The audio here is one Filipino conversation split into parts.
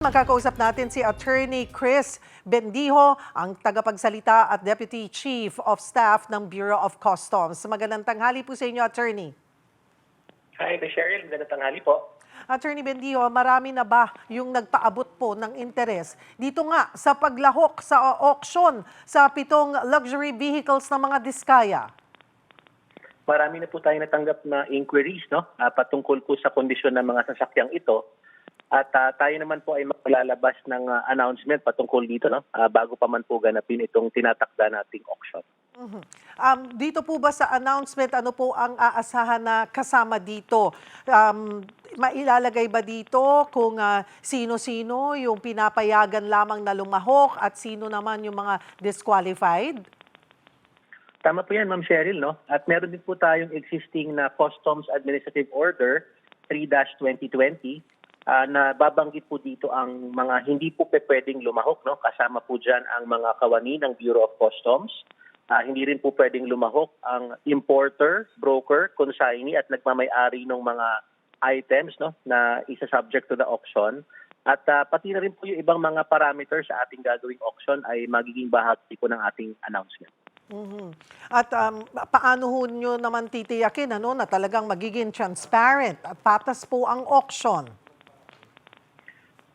Magkakausap natin si Attorney Chris Bendijo, ang tagapagsalita at Deputy Chief of Staff ng Bureau of Customs. Magandang tanghali po sa inyo, Attorney. Hi, Cheryl. Magandang tanghali po. Attorney Bendijo, marami na ba yung nagpaabot po ng interes dito nga sa paglahok sa auction sa pitong luxury vehicles ng mga diskaya? Marami na po tayo natanggap na inquiries no, ah, patungkol po sa kondisyon ng mga sasakyang ito. At ah, tayo naman po ay maglalabas ng ah, announcement patungkol dito no, ah, bago pa man po ganapin itong tinatakda nating auction. Mhm. Um, dito po ba sa announcement, ano po ang aasahan na kasama dito? Um, mailalagay ba dito kung ah, sino-sino yung pinapayagan lamang na lumahok at sino naman yung mga disqualified? Tama po yan, Ma'am Cheryl. No? At meron din po tayong existing na Customs Administrative Order 3-2020 ah, na babanggit po dito ang mga hindi po pwedeng lumahok. No? Kasama po dyan ang mga kawani ng Bureau of Customs. Ah, hindi rin po pwedeng lumahok ang importer, broker, consignee at nagmamay-ari ng mga items no, na isa subject to the auction. At ah, pati na rin po yung ibang mga parameters sa ating gagawing auction ay magiging bahagi po ng ating announcement. Mhm. At um, paano ho nyo naman titiyakin ano, na talagang magiging transparent at patas po ang auction?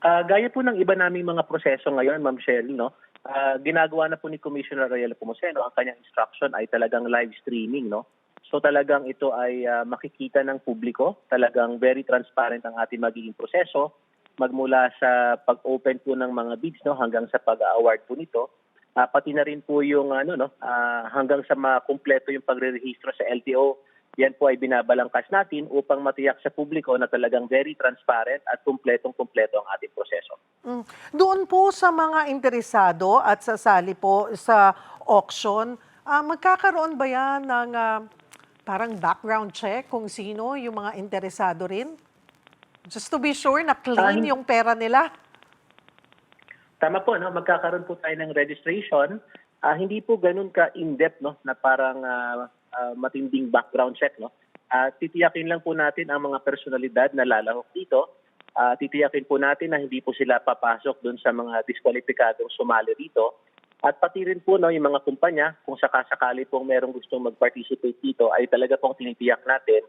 Ah, gaya po ng iba naming mga proseso ngayon, Ma'am Shelley, no? ah, ginagawa na po ni Commissioner Ariel Pomoseno ang kanyang instruction ay talagang live streaming, no? So talagang ito ay ah, makikita ng publiko, talagang very transparent ang ating magiging proseso magmula sa pag-open po ng mga bids no hanggang sa pag-award po nito. Ah, pati na rin po yung ano no ah, hanggang sa makumpleto yung pagre-rehistro sa LTO yan po ay binabalangkas natin upang matiyak sa publiko na talagang very transparent at kumpletong-kumpleto ang ating proseso. Mm. Doon po sa mga interesado at sasali po sa auction, ah, magkakaroon ba yan ng ah, parang background check kung sino yung mga interesado rin? Just to be sure na clean yung pera nila? Tama po, no? magkakaroon po tayo ng registration. Ah, hindi po ganun ka in-depth no? na parang ah, ah, matinding background check. No? Ah, titiyakin lang po natin ang mga personalidad na lalahok dito. Ah, titiyakin po natin na hindi po sila papasok dun sa mga diskwalipikadong sumali dito. At pati rin po no, yung mga kumpanya, kung sakasakali pong merong gustong mag-participate dito, ay talaga pong tinitiyak natin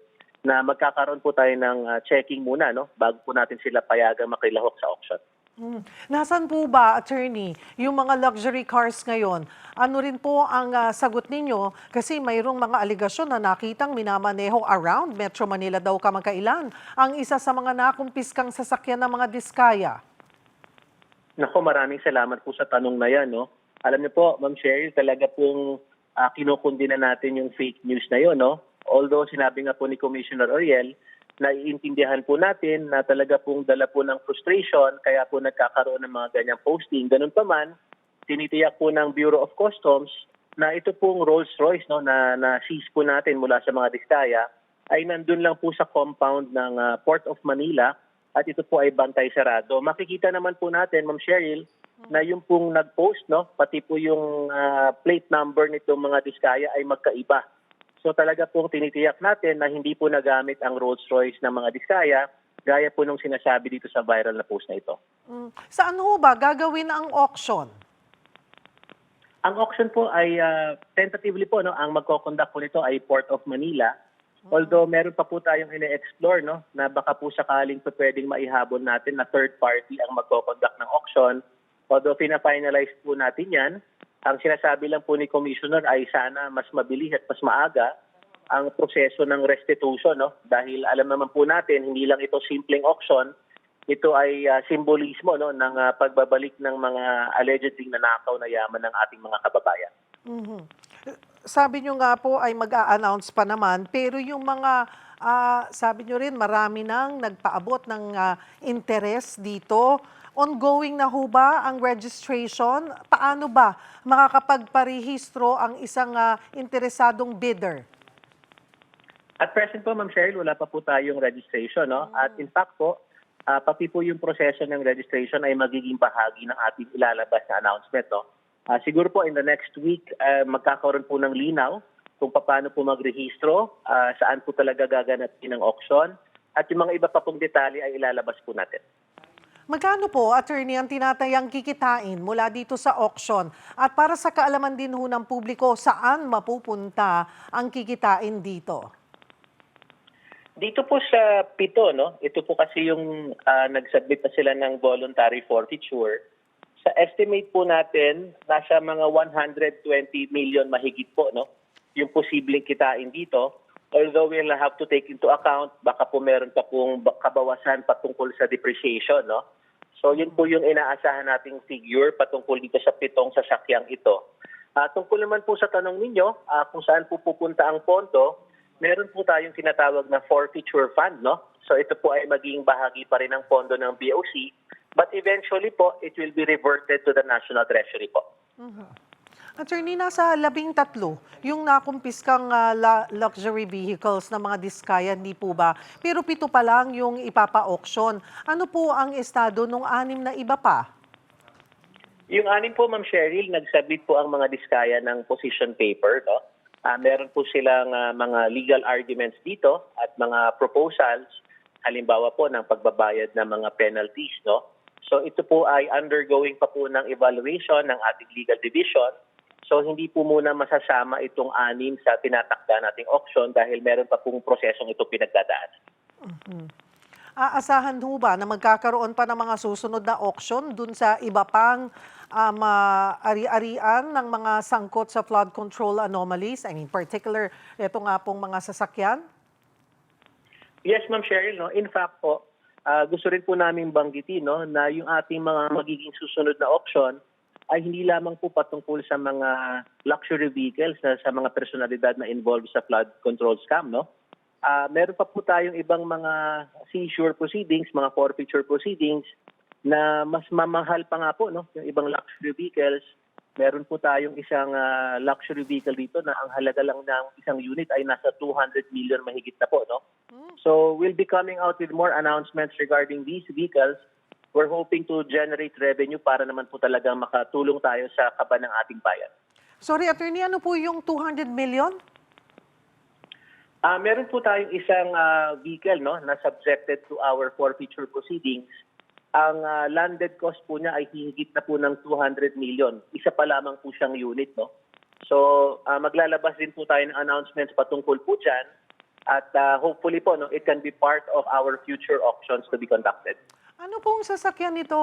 na magkakaroon po tayo ng ah, checking muna no, bago po natin sila payagang makilahok sa auction. Mm. Nasaan po ba, attorney, yung mga luxury cars ngayon? Ano rin po ang ah, sagot ninyo? Kasi mayroong mga aligasyon na nakitang minamaneho around Metro Manila daw kamakailan. Ang isa sa mga nakumpiskang sasakyan ng mga diskaya. Nako, maraming salamat po sa tanong na yan. No? Alam niyo po, Ma'am Cheryl, talaga pong uh, kinukundina natin yung fake news na yon. No? Although sinabi nga po ni Commissioner Oriel, naiintindihan po natin na talaga pong dala po ng frustration, kaya po nagkakaroon ng mga ganyang posting. Ganun pa man, tinitiyak po ng Bureau of Customs na ito pong Rolls Royce no, na, na seize po natin mula sa mga diskaya ay nandun lang po sa compound ng ah, Port of Manila at ito po ay bantay sarado. Makikita naman po natin, Ma'am Cheryl, na yung pong nag-post, no, pati po yung ah, plate number nitong mga diskaya ay magkaiba. So talaga pong tinitiyak natin na hindi po nagamit ang Rolls Royce ng mga diskaya gaya po nung sinasabi dito sa viral na post na ito. Mm. Saan ho ba gagawin ang auction? Ang auction po ay ah, tentatively po no, ang magko-conduct po nito ay Port of Manila. Although meron pa po tayong ine-explore no na baka po sakaling po pwedeng maihabol natin na third party ang magko-conduct ng auction. Although pina-finalize po natin 'yan, ang sinasabi lang po ni Commissioner ay sana mas mabilis at mas maaga ang proseso ng restitution no dahil alam naman po natin hindi lang ito simpleng auction ito ay ah, simbolismo no ng ah, pagbabalik ng mga allegedly nanakaw na yaman ng ating mga kababayan. Mhm. Sabi nyo nga po ay mag-a-announce pa naman, pero yung mga, ah, sabi nyo rin, marami nang nagpaabot ng ah, interest dito. Ongoing na ho ba ang registration? Paano ba makakapagparehistro ang isang ah, interesadong bidder? At present po, Ma'am Cheryl, wala pa po tayong registration. No? At in fact po, ah, pati po yung proseso ng registration ay magiging bahagi ng ating ilalabas na announcement. No? Ah, siguro po in the next week, ah, magkakaroon po ng linaw kung paano po magrehistro, ah, saan po talaga gaganapin ang auction, at yung mga iba pa pong detalye ay ilalabas po natin. Magkano po, attorney, ang tinatayang kikitain mula dito sa auction? At para sa kaalaman din ho ng publiko, saan mapupunta ang kikitain dito? Dito po sa pito, no? Ito po kasi yung ah, nag-submit na sila ng voluntary forfeiture. Sa estimate po natin, nasa mga 120 million mahigit po, no? Yung posibleng kitain dito. Although we'll have to take into account, baka po meron pa pong ba- kabawasan patungkol sa depreciation, no? So yun po yung inaasahan nating figure patungkol dito sa pitong sasakyang ito. Ah, tungkol naman po sa tanong ninyo, ah, kung saan po pupunta ang pondo, meron po tayong tinatawag na forfeiture fund, no? So ito po ay magiging bahagi pa rin ng pondo ng BOC, but eventually po, it will be reverted to the National Treasury po. Attorney, nasa labing tatlo yung nakumpiskang ah, la- luxury vehicles ng mga diskaya, hindi po ba? Pero pito pa lang yung ipapa-auction. Ano po ang estado nung anim na iba pa? Yung anim po, Ma'am Cheryl, nagsabit po ang mga diskaya ng position paper, no? Ah, meron po silang ah, mga legal arguments dito at mga proposals, halimbawa po ng pagbabayad ng mga penalties, no? So ito po ay undergoing pa po ng evaluation ng ating legal division. So hindi po muna masasama itong anim sa tinatakda nating auction dahil meron pa pong prosesong ito pinagdadaan. Aasahan ho ba na magkakaroon pa ng mga susunod na auction dun sa iba pang um, ah, ari-arian ng mga sangkot sa flood control anomalies? I mean, particular, ito nga pong mga sasakyan? Yes, Ma'am Cheryl. No? In fact po, ah, gusto rin po namin banggitin no, na yung ating mga magiging susunod na auction ay hindi lamang po patungkol sa mga luxury vehicles na sa mga personalidad na involved sa flood control scam. No? Ah, meron pa po tayong ibang mga seizure proceedings, mga forfeiture proceedings na mas mamahal pa nga po no, yung ibang luxury vehicles. Meron po tayong isang ah, luxury vehicle dito na ang halaga lang ng isang unit ay nasa 200 million mahigit na po. No? So we'll be coming out with more announcements regarding these vehicles. We're hoping to generate revenue para naman po talagang makatulong tayo sa kaba ng ating bayan. Sorry, attorney, ano po yung 200 million? Ah, meron po tayong isang ah, vehicle no na subjected to our forfeiture proceedings. Ang ah, landed cost po niya ay hihigit na po ng 200 million. Isa pa lamang po siyang unit no. So ah, maglalabas din po tayo ng announcements patungkol po diyan at ah, hopefully po no it can be part of our future auctions to be conducted. Ano pong sasakyan nito,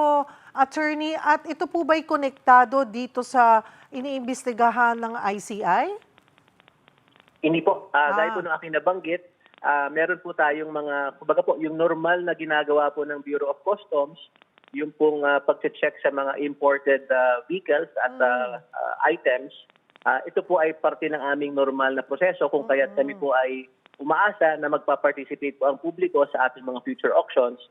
attorney? At ito po ba'y konektado dito sa iniimbestigahan ng ICI? Hindi po. Ah, Ah. Gaya po ng aking nabanggit, ah, meron po tayong mga, kumbaga po, yung normal na ginagawa po ng Bureau of Customs, yung pong uh, pag-check sa mga imported ah, vehicles at ah, ah, items, ah, ito po ay parte ng aming normal na proseso kung kaya't kami po ay umaasa na magpa-participate po ang publiko sa ating mga future auctions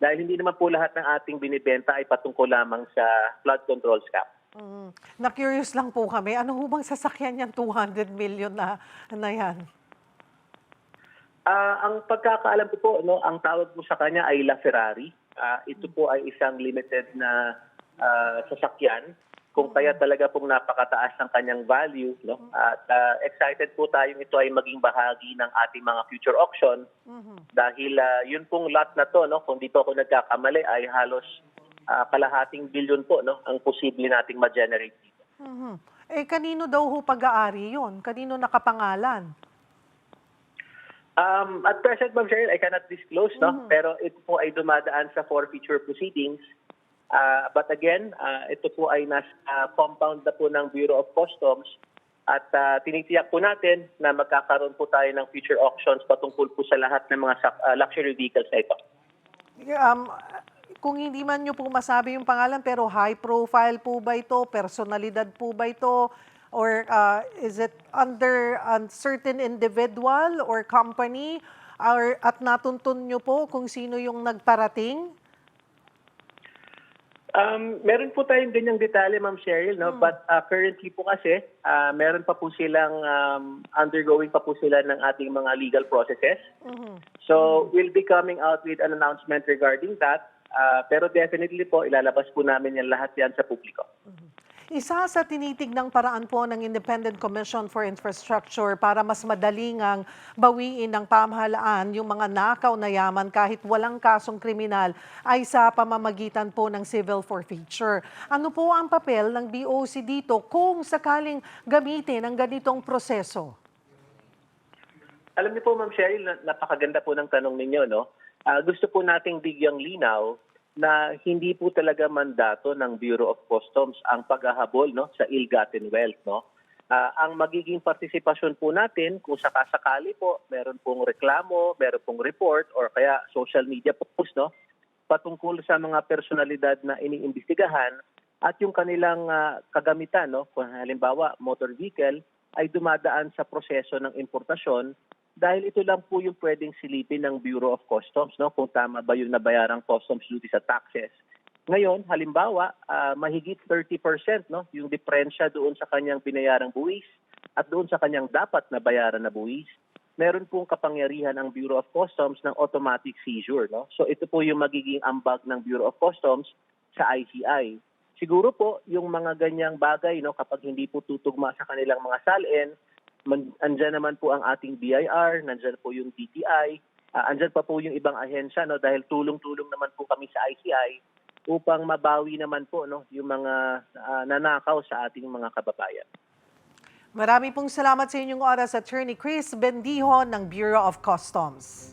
dahil hindi naman po lahat ng ating binibenta ay patungkol lamang sa flood control scam. Mm. Na-curious lang po kami, ano ho bang sasakyan yan 200 million na, na yan? Ah, ang pagkakaalam ko po, no, ang tawag po sa kanya ay La Ferrari. Ah, ito po ay isang limited na ah, sasakyan kung kaya talaga pong napakataas ng kanyang value, no. At ah, excited po tayong ito ay maging bahagi ng ating mga future auction dahil ah, yun pong lot na to, no, kung dito ako nagkakamali ay halos ah, kalahating bilyon po, no, ang posible nating ma-generate dito. Mhm. Eh, kanino daw ho pag-aari yun? Kanino nakapangalan? Um, at present, Ma'am Cheryl, I cannot disclose, no? Pero ito po ay dumadaan sa forfeiture proceedings. Ah, but again, ah, ito po ay nasa ah, compound na po ng Bureau of Customs at ah, tinitiyak po natin na magkakaroon po tayo ng future auctions patungkol po sa lahat ng mga ah, luxury vehicles na ito. Um, kung hindi man nyo po masabi yung pangalan, pero high profile po ba ito? Personalidad po ba ito? Or uh, is it under a certain individual or company? Or, at natuntun nyo po kung sino yung nagparating? Um, meron po tayong ganyang detalye, Ma'am Cheryl, no? But ah, currently po kasi, ah, meron pa po silang um, undergoing pa po sila ng ating mga legal processes. So, we'll be coming out with an announcement regarding that. Ah, pero definitely po, ilalabas po namin yan lahat yan sa publiko. Isa sa tinitignang paraan po ng Independent Commission for Infrastructure para mas madaling ang bawiin ng pamahalaan yung mga nakaw na yaman kahit walang kasong kriminal ay sa pamamagitan po ng civil forfeiture. Ano po ang papel ng BOC dito kung sakaling gamitin ang ganitong proseso? Alam niyo po, Ma'am Cheryl, na- napakaganda po ng tanong ninyo, no? Ah, gusto po nating bigyang linaw na hindi po talaga mandato ng Bureau of Customs ang paghahabol no sa ill-gotten wealth no. Ah, ang magiging partisipasyon po natin kung sakasakali po meron pong reklamo, meron pong report or kaya social media post no patungkol sa mga personalidad na iniimbestigahan at yung kanilang ah, kagamitan no kung halimbawa motor vehicle ay dumadaan sa proseso ng importasyon dahil ito lang po yung pwedeng silipin ng Bureau of Customs, no? kung tama ba yung nabayarang customs duty sa taxes. Ngayon, halimbawa, ah, mahigit 30% no? yung diferensya doon sa kanyang binayarang buwis at doon sa kanyang dapat na bayaran na buwis, meron pong kapangyarihan ang Bureau of Customs ng automatic seizure. No? So ito po yung magiging ambag ng Bureau of Customs sa ICI. Siguro po yung mga ganyang bagay no kapag hindi po tutugma sa kanilang mga salin, man, andyan naman po ang ating BIR, nandyan po yung DTI, ah, andyan pa po yung ibang ahensya no dahil tulong-tulong naman po kami sa ICI upang mabawi naman po no yung mga ah, nanakaw sa ating mga kababayan. Marami pong salamat sa inyong oras, Attorney Chris Bendijo ng Bureau of Customs.